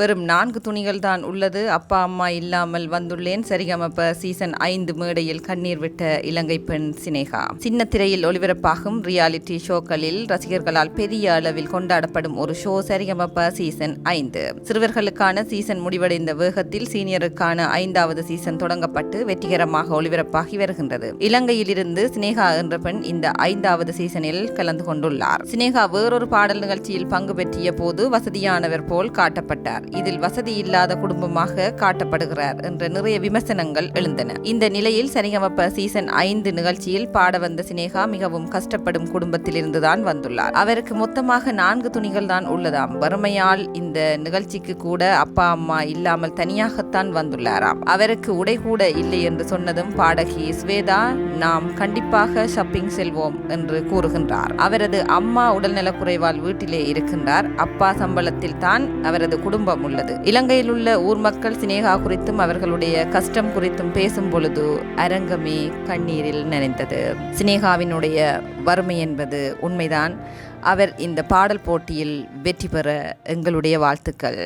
வெறும் நான்கு துணிகள் தான் உள்ளது. அப்பா அம்மா இல்லாமல் வந்துள்ளேன். சரிகமப்ப சீசன் ஐந்து மேடையில் கண்ணீர் விட்ட இலங்கை பெண் சினேகா. சின்ன திரையில் ஒளிபரப்பாகும் ரியாலிட்டி ஷோக்களில் ரசிகர்களால் பெரிய அளவில் கொண்டாடப்படும் ஒரு ஷோ சரிகமப்ப சீசன் ஐந்து. சிறுவர்களுக்கான சீசன் முடிவடைந்த வேகத்தில் சீனியருக்கான ஐந்தாவது சீசன் தொடங்கப்பட்டு வெற்றிகரமாக ஒளிபரப்பாகி வருகின்றது. இலங்கையில் இருந்து சினேகா என்ற பெண் இந்த ஐந்தாவது சீசனில் கலந்து கொண்டுள்ளார். சினேகா வேறொரு பாடல் நிகழ்ச்சியில் பங்கு பெற்றிய போது வசதியானவர் போல் காட்டப்பட்டார். இதில் வசதி இல்லாத குடும்பமாக காட்டப்படுகிறார் என்ற நிறைய விமர்சனங்கள் எழுந்தன. இந்த நிலையில் சனிகமப்ப சீசன் ஐந்து நிகழ்ச்சியில் பாட வந்த சினேகா மிகவும் கஷ்டப்படும் குடும்பத்தில் இருந்துதான் வந்துள்ளார். அவருக்கு மொத்தமாக நான்கு துணிகள் தான் உள்ளதாம். வறுமையால் இந்த நிகழ்ச்சிக்கு கூட அப்பா அம்மா இல்லாமல் தனியாகத்தான் வந்துள்ளாராம். அவருக்கு உடை கூட இல்லை என்று சொன்னதும் பாடகி ஸ்வேதா நாம் கண்டிப்பாக ஷாப்பிங் செல்வோம் என்று கூறுகின்றார். அவரது அம்மா உடல்நலக்குறைவால் வீட்டிலே இருக்கின்றார். அப்பா சம்பளத்தில் தான் அவரது குடும்பம் உள்ளது. இலங்கையில் உள்ள ஊர் மக்கள் சினேகா குறித்தும் அவர்களுடைய கஷ்டம் குறித்தும் பேசும் பொழுது அரங்கமே கண்ணீரில் நனைந்தது. சினேகாவினுடைய வறுமை என்பது உண்மைதான். அவர் இந்த பாடல் போட்டியில் வெற்றி பெற எங்களுடைய வாழ்த்துக்கள்.